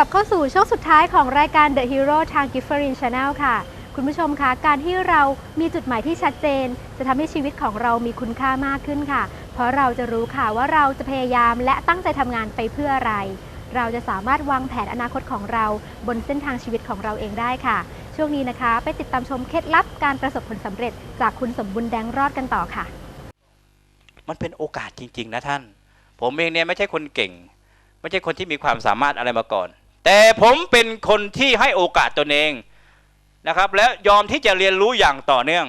ลับเข้าสู่ช่วงสุดท้ายของรายการ The Hero ทาง g i f f e r i n Channel ค่ะ คุณผู้ชมคะการที่เรามีจุดหมายที่ชัดเจน จะทำให้ชีวิตของเรามีคุณค่ามากขึ้นค่ะ เพราะเราจะรู้ค่ะว่าเราจะพยายามและตั้งใจทำงานไปเพื่ออะไร เราจะสามารถวางแผนอนาคตของเรา บนเส้นทางชีวิตของเราเองได้ค่ะ ช่วงนี้นะคะ ไปติดตามชมเคล็ดลับการประสบผลสำเร็จ จากคุณสมบุญแดงรอดกันต่อค่ะ มันเป็นโอกาสจริง ๆ นะท่าน ผมเองเนี่ยไม่ใช่คนเก่ง ไม่ใช่คนที่มีความสามารถอะไรมาก่อน แต่ผมเป็นคนที่ให้โอกาสตนเองนะครับ และยอมที่จะเรียนรู้อย่างต่อเนื่อง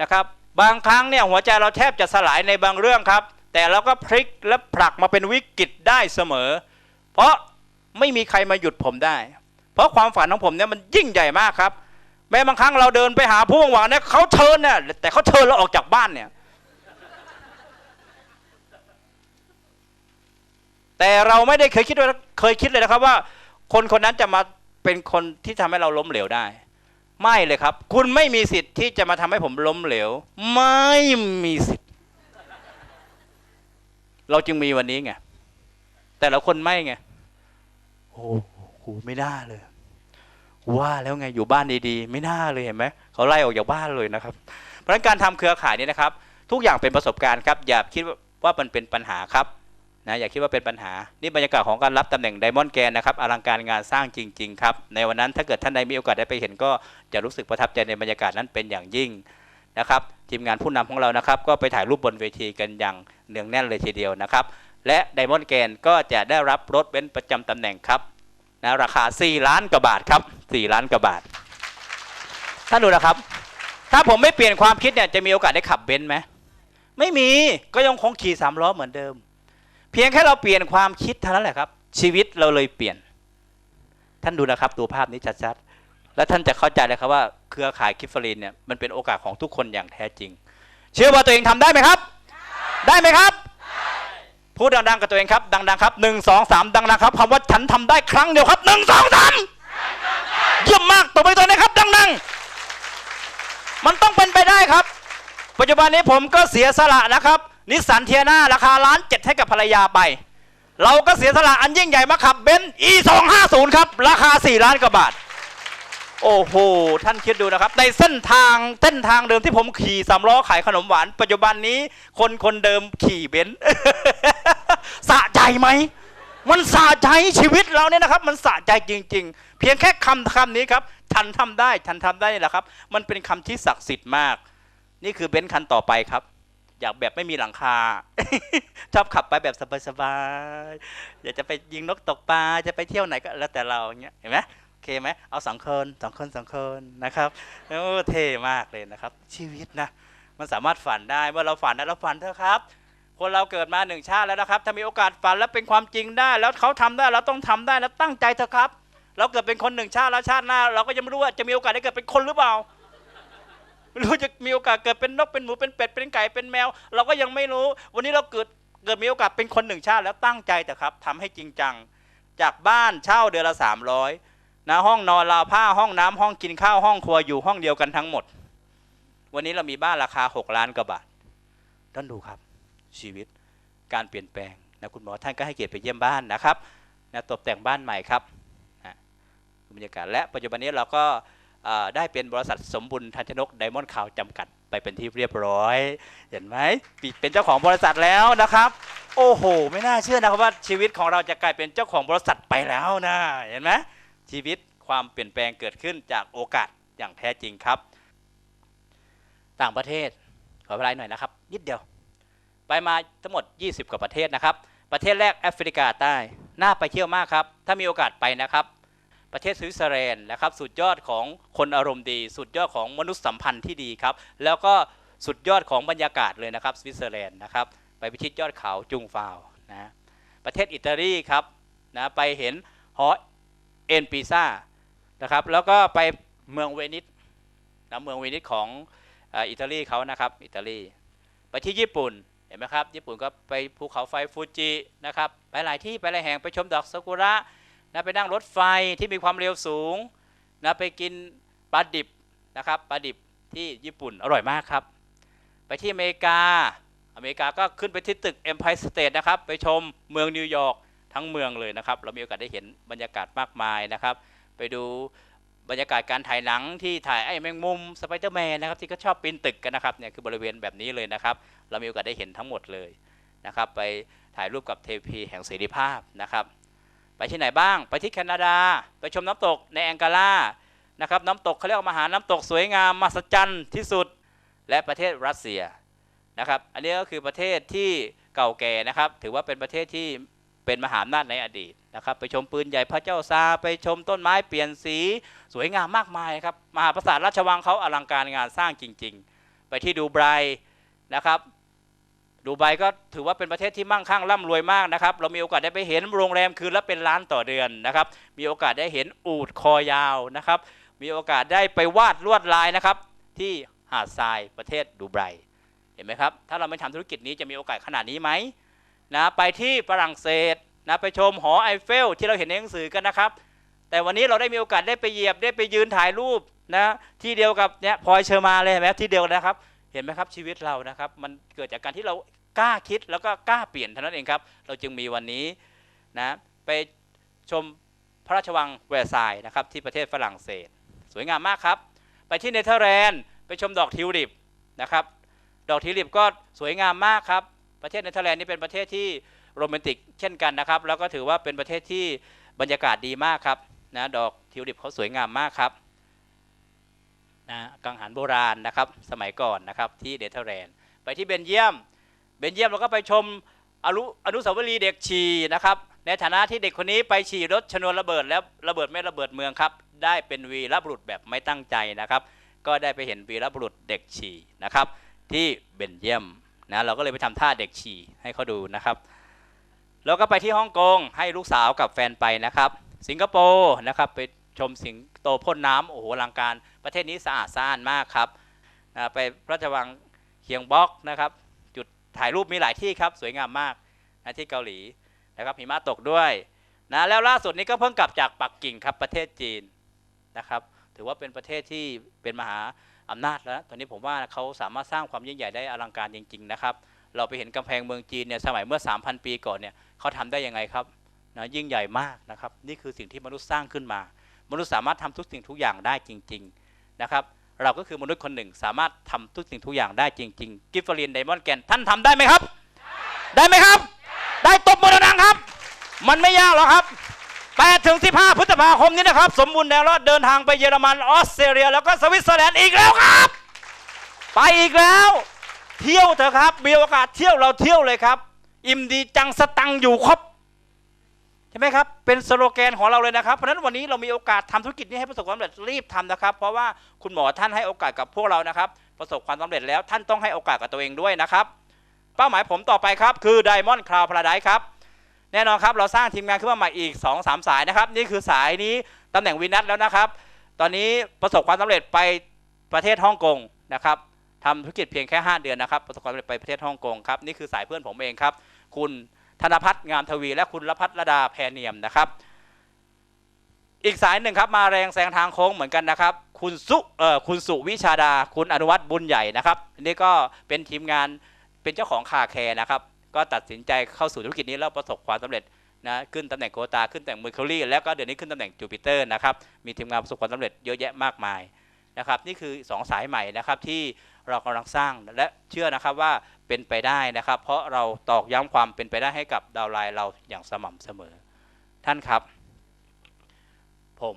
นะครับ บางครั้งเนี่ยหัวใจเราแทบจะสลายในบางเรื่องครับ แต่เราก็พลิกและผลักมาเป็นวิกฤตได้เสมอ เพราะไม่มีใครมาหยุดผมได้ เพราะความฝันของผมเนี่ยมันยิ่งใหญ่มากครับ แม้บางครั้งเราเดินไปหาผู้หวังเนี่ยเขาเชิญเนี่ยแต่เขาเชิญเราออกจากบ้านเนี่ย แต่เราไม่ได้เคยคิดว่าเคยคิดเลยนะครับว่า คนคนนั้นจะมาเป็นคนที่ทำให้เราล้มเหลวได้ ไม่เลยครับ คุณไม่มีสิทธิ์ที่จะมาทำให้ผมล้มเหลว ไม่มีสิทธิ์ เราจึงมีวันนี้ไงแต่ละคนไม่ไงโอ้โหไม่น่าเลย ว่าแล้วไงอยู่บ้านดีๆ ไม่น่าเลยเห็นไหมเขาไล่ออกจากบ้านเลยนะครับ เพราะฉะนั้นการทำเครือข่ายนี้นะครับ ทุกอย่างเป็นประสบการณ์ครับ อย่าคิดว่ามันเป็นปัญหาครับ นะอย่าคิดว่าเป็นปัญหา นี่บรรยากาศของการรับตำแหน่งไดมอนด์แกนนะครับอลังการงานสร้างจริง ๆ ครับ ในวันนั้นถ้าเกิดท่านใดมีโอกาสได้ไปเห็นก็จะรู้สึกประทับใจในบรรยากาศนั้นเป็นอย่างยิ่งนะครับทีมงานผู้นำของเรานะครับก็ไปถ่ายรูปบนเวทีกันอย่างเนืองแน่นเลยทีเดียวนะครับและไดมอนด์แกนก็จะได้รับรถเบนซ์ประจำตำแหน่งครับนะราคา 4 ล้านกว่าบาทครับ 4 ล้านกว่าบาทท่านดูนะครับ ถ้าผมไม่เปลี่ยนความคิดเนี่ยจะมีโอกาสได้ขับเบนซ์ไหมไม่มีก็ยังคงขี่สามล้อเหมือนเดิม เพียงแค่เราเปลี่ยนความคิดเท่านั้นแหละครับ ชีวิตเราเลยเปลี่ยน ท่านดูนะครับดูภาพนี้ชัดๆแล้วท่านจะเข้าใจเลยครับว่าเครือข่ายคิฟเฟอรีนเนี่ยมันเป็นโอกาสของทุกคนอย่างแท้จริง เชื่อว่าตัวเองทำได้ไหมครับ ได้ไหมครับพูดดังๆกับตัวเองครับดังๆครับหนึ่งสองสามดังๆครับคำว่าฉันทำได้ครั้งเดียวครับหนึ่งสองสามเยี่ยมมากตบไปตัวนี้ครับดังๆ มันต้องเป็นไปได้ครับ ปัจจุบันนี้ผมก็เสียสละนะครับ นิสสันเทียนาราคาล้านเจ็ดให้กับภรรยาไป เราก็เสียสละอันยิ่งใหญ่มาขับเบนซ์ e 2 5 0ครับ ราคา 4 ล้านกว่าบาท โอ้โห ท่านคิดดูนะครับ ในเส้นทางเส้นทางเดิมที่ผมขี่สามล้อขายขนมหวาน ปัจจุบันนี้คนคนเดิมขี่เบนซ์สะใจไหมมันสะใจชีวิตเราเนี่ยนะครับ มันสะใจจริง ๆ เพียงแค่คำคำนี้ครับฉันทำได้ฉันทำได้แหละครับ มันเป็นคำที่ศักดิ์สิทธิ์มาก นี่คือเบนซ์คันต่อไปครับ อยากแบบไม่มีหลังคา ชอบขับไปแบบสบายๆอยากจะไปยิงนกตกปลาจะไปเที่ยวไหนก็แล้วแต่เราอย่างเงี้ยเห็นไหมโอเคไหมเอาสองคนสองคนสองคนนะครับโอ้เท่มากเลยนะครับ ชีวิตนะ มันสามารถฝันได้เมื่อเราฝันได้เราฝันเถอะครับ คนเราเกิดมาหนึ่งชาติแล้วนะครับ ถ้ามีโอกาสฝันแล้วเป็นความจริงได้ แล้วเขาทำได้เราต้องทำได้แล้วตั้งใจเถอะครับ เราเกิดเป็นคนหนึ่งชาติแล้วชาติหน้า เราก็ยังไม่รู้ว่าจะมีโอกาสได้เกิดเป็นคนหรือเปล่า รู้จะมีโอกาสเกิดเป็นนกเป็นหมูเป็นเป็ดเป็นไก่เป็นแมว เราก็ยังไม่รู้ วันนี้เราเกิดเกิดมีโอกาสเป็นคนหนึ่งชาติแล้วตั้งใจแต่ครับทำให้จริงจัง จากบ้านเช่าเดือนละสามร้อยนะห้องนอนราวผ้าห้องน้ำห้องกินข้าวห้องครัวอยู่ห้องเดียวกันทั้งหมด วันนี้เรามีบ้านราคา6ล้านกว่าบาทท่านดูครับ ชีวิตการเปลี่ยนแปลงนะคุณหมอท่านก็ให้เกียรติไปเยี่ยมบ้านนะครับนะตกแต่งบ้านใหม่ครับนะบรรยากาศและปัจจุบันนี้เราก็ ได้เป็นบริษัทสมบุญทันชนกไดมอนด์ข่าวจำกัดไปเป็นที่เรียบร้อย เห็นไหมปิดเป็นเจ้าของบริษัทแล้วนะครับ โอ้โห ไม่น่าเชื่อนะครับว่าชีวิตของเราจะกลายเป็นเจ้าของบริษัทไปแล้วนะเห็นไหมชีวิตความเปลี่ยนแปลงเกิดขึ้นจากโอกาสอย่างแท้จริงครับ ต่างประเทศขอเวลาหน่อยนะครับ นิดเดียว ไปมาทั้งหมด 20 กว่าประเทศนะครับ ประเทศแรกแอฟริกาใต้น่าไปเที่ยวมากครับ ถ้ามีโอกาสไปนะครับ ประเทศสวิตเซอร์แลนด์นะครับ สุดยอดของคนอารมณ์ดี สุดยอดของมนุษยสัมพันธ์ที่ดีครับ แล้วก็สุดยอดของบรรยากาศเลยนะครับสวิตเซอร์แลนด์นะครับ ไปพิชิตยอดเขาจุงฟาวนะประเทศอิตาลีครับนะไปเห็นหอเอ็นปิซ่านะครับแล้วก็ไปเมืองเวนิสนะเมืองเวนิสของอิตาลีเขานะครับอิตาลีไปที่ญี่ปุ่นเห็นไหมครับญี่ปุ่นก็ไปภูเขาไฟฟูจินะครับไปหลายที่ไปหลายแห่งไปชมดอกซากุระ นะไปนั่งรถไฟที่มีความเร็วสูงนะไปกินปลาดิบนะครับปลาดิบที่ญี่ปุ่นอร่อยมากครับ ไปที่อเมริกา อเมริกาก็ขึ้นไปที่ตึก Empire State นะครับ ไปชมเมืองนิวยอร์กทั้งเมืองเลยนะครับ เรามีโอกาสได้เห็นบรรยากาศมากมายนะครับ ไปดูบรรยากาศการถ่ายหนังที่ถ่ายไอ้แมงมุมสไปเดอร์แมนนะครับที่เขาชอบปีนตึกกันนะครับเนี่ยคือบริเวณแบบนี้เลยนะครับ เรามีโอกาสได้เห็นทั้งหมดเลยนะครับ ไปถ่ายรูปกับเทพีแห่งเสรีภาพนะครับ ไปที่ไหนบ้าง ไปที่แคนาดา ไปชมน้ำตกในแองการานะครับน้ำตกเขาเรียกว่ามหาน้ำตกสวยงามมหัศจรรย์ที่สุด และประเทศรัสเซียนะครับ อันนี้ก็คือประเทศที่เก่าแก่นะครับ ถือว่าเป็นประเทศที่เป็นมหาอำนาจในอดีตนะครับ ไปชมปืนใหญ่พระเจ้าซาไปชมต้นไม้เปลี่ยนสีสวยงามมากมายครับมหาปราสาทราชวังเขาอลังการงานสร้างจริง ๆ ไปที่ดูไบนะครับ ดูไบก็ถือว่าเป็นประเทศที่มั่งคั่งร่ำรวยมากนะครับ เรามีโอกาสได้ไปเห็นโรงแรมคืนละเป็นล้านต่อเดือนนะครับ มีโอกาสได้เห็นอูฐคอยาวนะครับ มีโอกาสได้ไปวาดลวดลายนะครับ ที่หาดทรายประเทศดูไบเห็นไหมครับ ถ้าเราไม่ทำธุรกิจนี้จะมีโอกาสขนาดนี้ไหมนะไปที่ฝรั่งเศสนะไปชมหอไอเฟล ที่เราเห็นในหนังสือกันนะครับ แต่วันนี้เราได้มีโอกาสได้ไปเหยียบได้ไปยืนถ่ายรูปนะที่เดียวกับเนี่ยพลอยเชอร์มาเลยเห็นไหมที่เดียวนะครับ เห็นไหมครับชีวิตเรานะครับ มันเกิดจากการที่เรากล้าคิดแล้วก็กล้าเปลี่ยนเท่านั้นเองครับ เราจึงมีวันนี้นะไปชมพระราชวังแวร์ซายน์นะครับที่ประเทศฝรั่งเศส สวยงามมากครับ ไปที่เนเธอร์แลนด์ไปชมดอกทิวลิปนะครับดอกทิวลิปก็สวยงามมากครับ ประเทศเนเธอร์แลนด์นี่เป็นประเทศที่โรแมนติกเช่นกันนะครับ แล้วก็ถือว่าเป็นประเทศที่บรรยากาศดีมากครับนะดอกทิวลิปเขาสวยงามมากครับ นะกังหันโบราณนะครับสมัยก่อนนะครับที่เนเธอร์แลนด์ไปที่เบนเยียม เบนเยียมเราก็ไปชมอนุอนุสาวรีย์เด็กฉี่นะครับในฐานะที่เด็กคนนี้ไปฉี่รถชนวนระเบิดแล้วระเบิดไม่ระเบิดเมืองครับได้เป็นวีรบุรุษแบบไม่ตั้งใจนะครับ ก็ได้ไปเห็นวีรบุรุษเด็กฉี่นะครับที่เบนเยียมนะเราก็เลยไปทำท่าเด็กฉี่ให้เขาดูนะครับแล้วก็ไปที่ฮ่องกงให้ลูกสาวกับแฟนไปนะครับ สิงคโปร์นะครับไป ชมสิงโตพ่นน้ำโอ้โหอลังการ ประเทศนี้สะอาดสะอ้านมากครับนะไปพระราชวังเคียงบ็อกนะครับ จุดถ่ายรูปมีหลายที่ครับสวยงามมากนะที่เกาหลีนะครับหิมะตกด้วยนะแล้วล่าสุดนี้ก็เพิ่งกลับจากปักกิ่งครับประเทศจีนนะครับ ถือว่าเป็นประเทศที่เป็นมหาอำนาจแล้วตอนนี้ผมว่าเขาสามารถสร้างความยิ่งใหญ่ได้อลังการจริง ๆ นะครับ เราไปเห็นกำแพงเมืองจีนเนี่ยสมัยเมื่อ 3,000 ปีก่อนเนี่ยเขาทำได้ยังไงครับนะยิ่งใหญ่มากนะครับ นี่คือสิ่งที่มนุษย์สร้างขึ้นมา มนุษย์สามารถทำทุกสิ่งทุกอย่างได้จริง ๆนะครับ เราก็คือมนุษย์คนหนึ่ง สามารถทำทุกสิ่งทุกอย่างได้จริง ๆ กิฟฟรีนไดมอนด์แกนท่านทำได้ไหมครับ ได้ไหมครับ ได้ตบมือดังครับ มันไม่ยากหรอกครับ8ถึง15พฤษภาคมนี้นะครับ สมบูรณ์แดงรอดเดินทางไปเยอรมันออสเตรเลีย แล้วก็สวิตเซอร์แลนด์อีกแล้วครับ ไปอีกแล้ว เที่ยวเถอะครับมีโอกาสเที่ยวเราเที่ยวเลยครับ อิ่มดีจังสตังอยู่ครบ ใช่ไหมครับ เป็นสโลแกนของเราเลยนะครับ เพราะฉะนั้นวันนี้เรามีโอกาสทำธุรกิจนี้ให้ประสบความสำเร็จรีบทำนะครับ เพราะว่าคุณหมอท่านให้โอกาสกับพวกเรานะครับ ประสบความสำเร็จแล้วท่านต้องให้โอกาสกับตัวเองด้วยนะครับ เป้าหมายผมต่อไปครับ คือ Diamond Cloud Paradise ครับ แน่นอนครับ เราสร้างทีมงานขึ้นมาใหม่อีก 2 3สายนะครับ นี่คือสายนี้ตำแหน่งวินัทแล้วนะครับ ตอนนี้ประสบความสำเร็จไปประเทศฮ่องกงนะครับทำธุรกิจเพียงแค่ 5 เดือนนะครับ ประสบความสำเร็จไปประเทศฮ่องกงครับ นี่คือสายเพื่อนผมเองครับ คุณ ธนพัฒน์งามทวี และคุณรพัฒนรดาแพรเนียมนะครับ อีกสายหนึ่งครับมาแรงแซงทางโค้งเหมือนกันนะครับ คุณสุเอ่อคุณสุวิชาดา คุณอนุวัฒน์บุญใหญ่นะครับนี่ก็เป็นทีมงานเป็นเจ้าของคาแคร์นะครับ ก็ตัดสินใจเข้าสู่ธุรกิจนี้แล้วประสบความสำเร็จนะขึ้นตำแหน่งโกตาขึ้นตำแหน่งเมอร์คิวรีแล้วก็เดี๋ยวนี้ขึ้นตำแหน่งจูปิเตอร์นะครับมีทีมงานประสบความสำเร็จเยอะแยะมากมายนะครับนี่คือ 2 สายใหม่นะครับที่ เรากำลังสร้างและเชื่อนะครับว่าเป็นไปได้นะครับ เพราะเราตอกย้ำความเป็นไปได้ให้กับดาวไลน์เราอย่างสม่ำเสมอ ท่านครับ ผม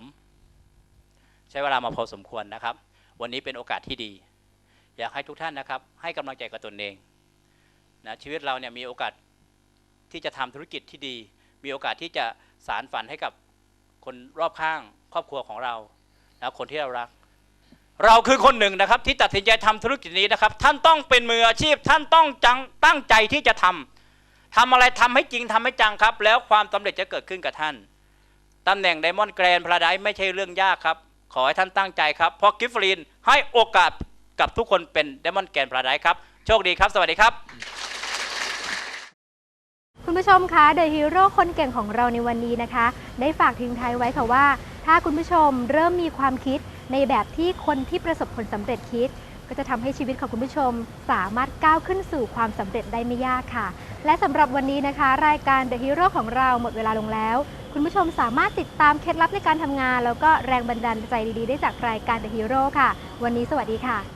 ใช้เวลามาพอสมควรนะครับ วันนี้เป็นโอกาสที่ดี อยากให้ทุกท่านนะครับ ให้กำลังใจกับตนเองนะชีวิตเราเนี่ยมีโอกาสที่จะทำธุรกิจที่ดี มีโอกาสที่จะสารฝันให้กับคนรอบข้างครอบครัวของเราและคนที่เรารัก เราคือคนหนึ่งนะครับที่ตัดสินใจทำธุรกิจนี้นะครับ ท่านต้องเป็นมืออาชีพ ท่านต้องจังตั้งใจที่จะทำทำอะไรทำให้จริงทำให้จังครับ แล้วความสำเร็จจะเกิดขึ้นกับท่านตำแหน่งไดมอนด์แกรนพราไดไม่ใช่เรื่องยากครับ ขอให้ท่านตั้งใจครับเพราะกิฟฟรีนให้โอกาสกับทุกคนเป็นไดมอนด์แกรนพราไดครับโชคดีครับ สวัสดีครับ คุณผู้ชมคะเดอะฮีโร่คนเก่งของเราในวันนี้นะคะ ได้ฝากทิ้งท้ายไว้ค่ะว่า ถ้าคุณผู้ชมเริ่มมีความคิด ในแบบที่คนที่ประสบผลสำเร็จคิด ก็จะทำให้ชีวิตของคุณผู้ชม สามารถก้าวขึ้นสู่ความสำเร็จได้ไม่ยากค่ะ และสำหรับวันนี้นะคะ รายการ The Hero ของเราหมดเวลาลงแล้ว คุณผู้ชมสามารถติดตามเคล็ดลับในการทำงาน แล้วก็แรงบันดาลใจดีๆ ได้จากรายการ The Hero ค่ะ วันนี้สวัสดีค่ะ